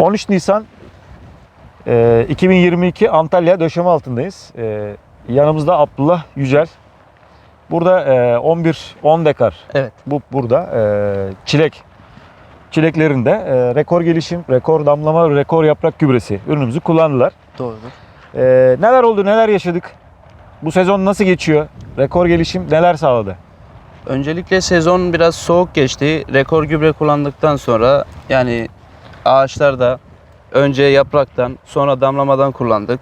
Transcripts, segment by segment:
13 Nisan e, 2022 Antalya döşeme altındayız. E, yanımızda Abdullah Yücel. Burada e, 11 10 dekar Evet. bu burada e, çilek çileklerinde e, rekor gelişim, rekor damlama, rekor yaprak gübresi ürünümüzü kullandılar. Doğrudur. E, neler oldu, neler yaşadık? Bu sezon nasıl geçiyor? Rekor gelişim neler sağladı? Öncelikle sezon biraz soğuk geçti. Rekor gübre kullandıktan sonra yani ağaçlarda önce yapraktan sonra damlamadan kullandık.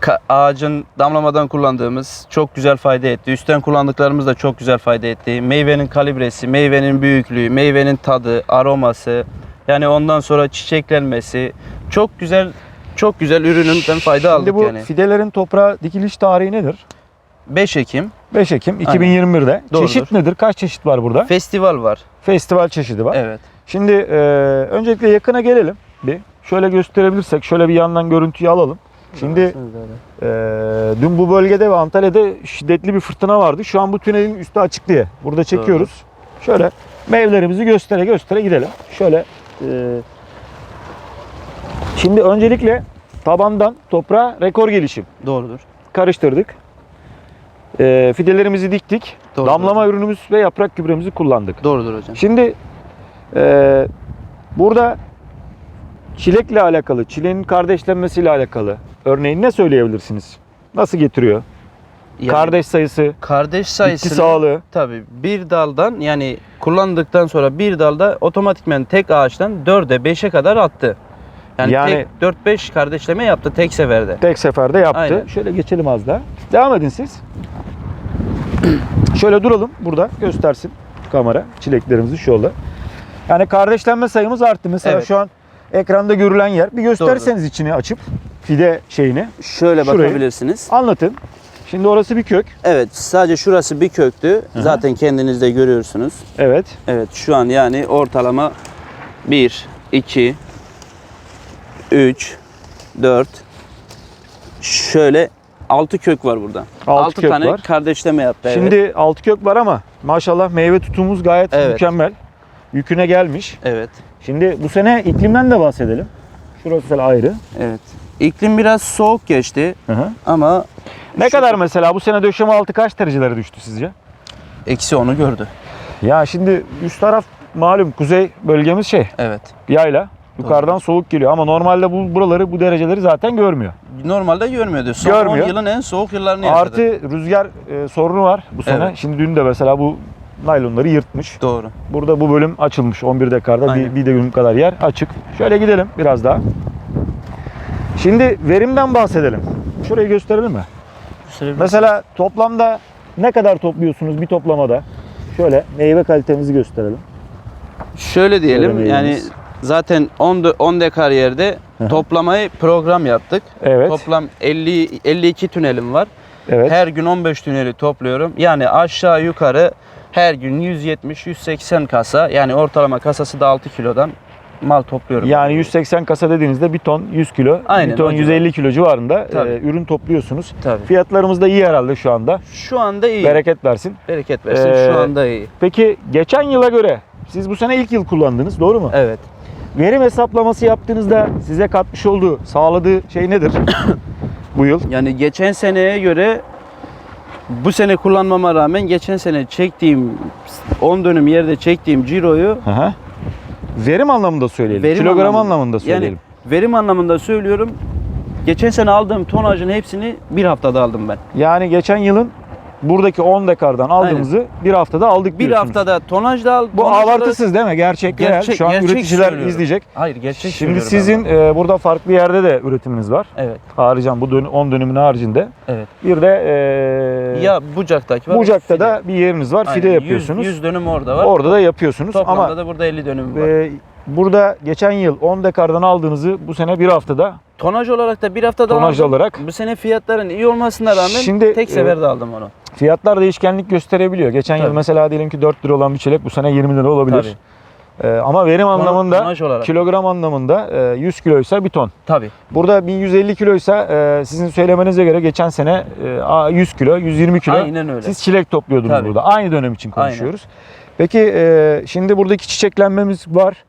Ka- ağacın damlamadan kullandığımız çok güzel fayda etti. Üstten kullandıklarımız da çok güzel fayda etti. Meyvenin kalibresi, meyvenin büyüklüğü, meyvenin tadı, aroması, yani ondan sonra çiçeklenmesi çok güzel çok güzel ürününden fayda aldık Şimdi bu yani. fidelerin toprağa dikiliş tarihi nedir? 5 Ekim 5 Ekim Aynen. 2021'de. Doğrudur. Çeşit nedir? Kaç çeşit var burada? festival var. Festival çeşidi var. Evet. Şimdi e, öncelikle yakına gelelim bir. Şöyle gösterebilirsek şöyle bir yandan görüntüyü alalım. Şimdi e, dün bu bölgede ve Antalya'da şiddetli bir fırtına vardı. Şu an bu tünelin üstü açık diye burada çekiyoruz. Şöyle meyvelerimizi göstere göstere gidelim. Şöyle e, Şimdi öncelikle tabandan toprağa rekor gelişim Doğrudur. karıştırdık. E, fidelerimizi diktik. Doğrudur. Damlama ürünümüz ve yaprak gübremizi kullandık. Doğrudur hocam. Şimdi e, burada çilekle alakalı, çileğin kardeşlenmesiyle alakalı örneğin ne söyleyebilirsiniz? Nasıl getiriyor? Yani Kardeş sayısı, kardeş sayısını sağlığı. tabii bir daldan yani kullandıktan sonra bir dalda otomatikmen tek ağaçtan 4'e 5'e kadar attı. Yani, Yani- tek 4-5 kardeşleme yaptı tek seferde. Tek seferde yaptı. Aynen. Şöyle geçelim az daha. Devam edin siz. Şöyle duralım burada göstersin kamera çileklerimizi yolda. Yani kardeşlenme sayımız arttı. Mesela Evet. şu an ekranda görülen yer. Bir gösterseniz içini açıp fide şeyini. Şöyle Şurayı. bakabilirsiniz. Anlatın. Şimdi orası bir kök. Evet sadece şurası bir köktü. Hı hı. Zaten kendiniz de görüyorsunuz. Evet. Evet şu an yani ortalama 1, 2, 3, 4, şöyle 6 kök var burada. Altı 6 kök tane var. kardeşleme yaptı. evet. Şimdi altı kök var ama maşallah meyve tutumumuz gayet Evet. mükemmel. Yüküne gelmiş. Evet. Şimdi bu sene iklimden de bahsedelim. Şurası mesela ayrı. Evet. İklim biraz soğuk geçti Hı hı. ama Ne Şu- kadar mesela bu sene döşeme altı kaç derecelere düştü sizce? eksi onu gördü. Ya şimdi üst taraf malum kuzey bölgemiz şey Evet. yayla. Yukarıdan soğuk geliyor ama normalde bu buraları bu dereceleri zaten görmüyor. Normalde görmüyordu. Son Görmüyor. 10 yılın en soğuk yıllarını yaşadı. Artı rüzgar e, sorunu var bu sene. Evet. Şimdi dün de mesela bu naylonları yırtmış. Doğru. Burada bu bölüm açılmış 11 dekarda bir, bir dönüm kadar yer açık. Şöyle gidelim biraz daha. Şimdi verimden bahsedelim. Şurayı gösterelim mi? Mesela toplamda ne kadar topluyorsunuz bir toplamada? Şöyle meyve kalitemizi gösterelim. şöyle diyelim Şöyle yani. Zaten 10 de- 10 dekar yerde toplamayı program yaptık. Evet. Toplam 50 52 tünelim var. evet. Her gün 15 tüneli topluyorum. Yani aşağı yukarı her gün 170 180 kasa yani ortalama kasası da 6 kilodan mal topluyorum. Yani 180 kasa dediğinizde bir ton 100 kilo, Aynen, bir ton o civar. 150 kilo civarında Tabii. e, ürün topluyorsunuz. Tabii. Fiyatlarımız da iyi herhalde şu anda. Şu anda iyi. Bereket versin. Bereket versin. Ee, Şu anda iyi. Peki geçen yıla göre siz bu sene ilk yıl kullandınız doğru mu? Evet. Verim hesaplaması yaptığınızda size katmış olduğu, sağladığı şey nedir? bu yıl. Yani geçen seneye göre bu sene kullanmama rağmen geçen sene çektiğim 10 dönüm yerde çektiğim ciroyu hı. Verim anlamında söyleyelim. Verim Kilogram anlamında. anlamında söyleyelim. yani verim anlamında söylüyorum. Geçen sene aldığım tonajın hepsini bir haftada aldım ben. Yani, geçen yılın buradaki 10 dekardan aldığımızı bir haftada aldık Bir diyorsunuz. haftada tonaj da aldım. Bu abartısız değil mi? Gerçek, real. Gerçek- Şu an gerçek üreticiler söylüyorum. izleyecek. Hayır gerçek Şimdi söylüyorum sizin e, burada farklı yerde de üretiminiz var. Evet. Haricen bu dön 10 dönümün haricinde. Evet. Bir de e, Ya Bucak'taki var. Bucak'ta da bir yeriniz var. Aynen, Fide 100 yapıyorsunuz. 100 dönüm orada var. Orada da yapıyorsunuz. Toplamda Ama da burada 50 dönüm var. e, burada geçen yıl 10 dekardan aldığınızı bu sene bir haftada Tonaj olarak da bir haftada tonaj aldım. olarak Bu sene fiyatların iyi olmasına rağmen Şimdi, tek e, seferde aldım onu. fiyatlar değişkenlik gösterebiliyor. Geçen yıl Tabii. mesela diyelim ki 4 lira olan bir çilek bu sene 20 lira olabilir. Tabii. E, ama verim anlamında kilogram anlamında e, 100 kiloysa bir ton. Tabii. Burada 1150 kiloysa e, sizin söylemenize göre geçen sene e, a- 100 kilo, 120 kilo Aynen öyle. siz çilek topluyordunuz Tabii. burada. Aynı dönem için konuşuyoruz. Peki e, şimdi buradaki çiçeklenmemiz var.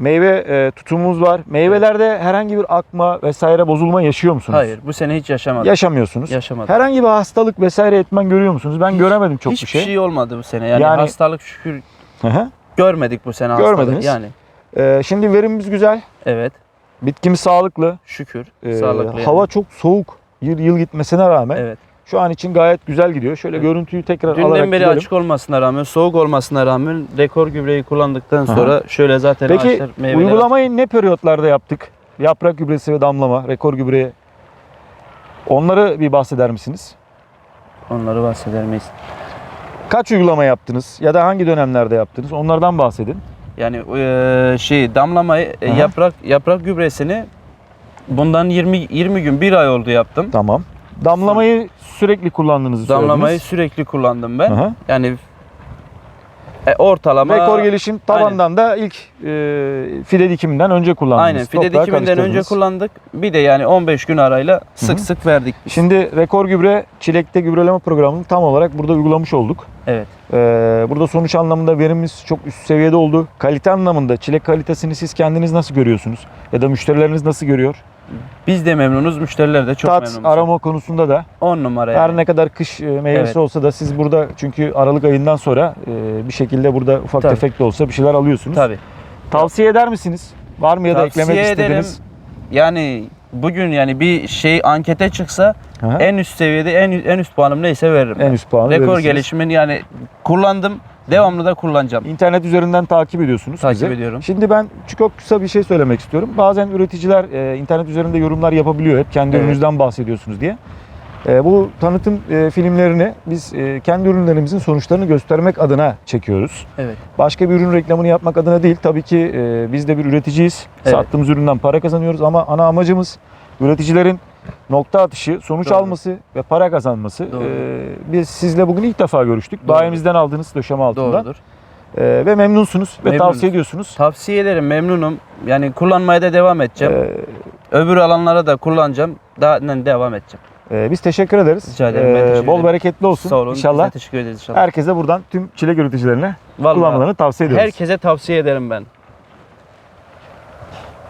Meyve e, tutumumuz var. Meyvelerde herhangi bir akma vesaire bozulma yaşıyor musunuz? Hayır bu sene hiç yaşamadım. Yaşamıyorsunuz. Yaşamadım. Herhangi bir hastalık vesaire etmen görüyor musunuz? Ben göremedim çok Hiçbir bir şey. şey olmadı bu sene. Yani, Yani- hastalık şükür Hı hı. görmedik bu sene Görmediniz. hastalık. Yani E, şimdi verimimiz güzel. evet Bitkimiz sağlıklı. şükür E, sağlıklı. yani. hava çok soğuk. Yıl, yıl gitmesine rağmen evet. Şu an için gayet güzel gidiyor. Şöyle Evet. görüntüyü tekrar Dünden alarak beri gidelim. açık olmasına rağmen, soğuk olmasına rağmen rekor gübreyi kullandıktan Aha. sonra şöyle zaten Peki ağaçlar meyveler uygulamayı ne periyotlarda yaptık? Yaprak gübresi ve damlama, rekor gübreye. Onları bir bahseder misiniz? onları bahseder miyiz? Kaç uygulama yaptınız ya da hangi dönemlerde yaptınız? Onlardan bahsedin. Yani eee, şey damlamayı e, Aha. yaprak yaprak gübresini bundan 20 20 gün bir ay oldu yaptım. Tamam. Damlamayı sürekli kullandığınızı Damlamayı söylediniz. sürekli kullandım ben. Aha. Yani e, ortalama Rekor gelişim tabandan da ilk e, fide dikiminden önce kullandınız. Aynen fide Toprağa dikiminden önce kullandık. Bir de yani 15 gün arayla sık hı. sık verdik. Şimdi rekor gübre çilekte gübreleme programını tam olarak burada uygulamış olduk. Evet. Ee, burada sonuç anlamında verimimiz çok üst seviyede oldu. Kalite anlamında çilek kalitesini siz kendiniz nasıl görüyorsunuz? Ya da müşterileriniz nasıl görüyor? Biz de memnunuz, müşteriler de çok Tat, memnun. aroma konusunda da 10 numara her yani. ne kadar kış e, meyvesi Evet. olsa da siz burada çünkü Aralık ayından sonra e, bir şekilde burada ufak Tabii. tefek de olsa bir şeyler alıyorsunuz. Tabii. Tavsiye eder misiniz? Var mı ya da Tavsiye eklemek ederim. istediğiniz? Yani bugün yani bir şey ankete çıksa Aha. en üst seviyede en en üst puanım neyse veririm. En ben. üst puanı Rekor verirsiniz. gelişimin yani kullandım, devamlı da kullanacağım. İnternet üzerinden takip ediyorsunuz Takip bizi. ediyorum. Şimdi ben çok kısa bir şey söylemek istiyorum. Bazen üreticiler e, internet üzerinde yorumlar yapabiliyor. Hep kendi Evet. ürününüzden bahsediyorsunuz diye. E, bu tanıtım e, filmlerini biz e, kendi ürünlerimizin sonuçlarını göstermek adına çekiyoruz. Evet. Başka bir ürün reklamını yapmak adına değil. Tabii ki e, biz de bir üreticiyiz. Evet. Sattığımız üründen para kazanıyoruz ama ana amacımız üreticilerin nokta atışı, sonuç Doğru. alması ve para kazanması. Doğru. E, biz sizle bugün ilk defa görüştük. Doğru. Bayimizden aldığınız döşeme altında. Doğrudur. E, ve memnunsunuz ve Memnunuz. tavsiye ediyorsunuz. Tavsiye ederim, memnunum. Yani kullanmaya da devam edeceğim. E, Öbür alanlara da kullanacağım. Daha yani devam edeceğim. e, biz teşekkür ederiz. Rica ederim, ben E, teşekkür bol bereketli olsun Sağ olun. inşallah. Biz de teşekkür ederiz inşallah. Herkese buradan tüm çilek üreticilerine Vallahi kullanmalarını tavsiye ediyoruz. herkese tavsiye ederim ben.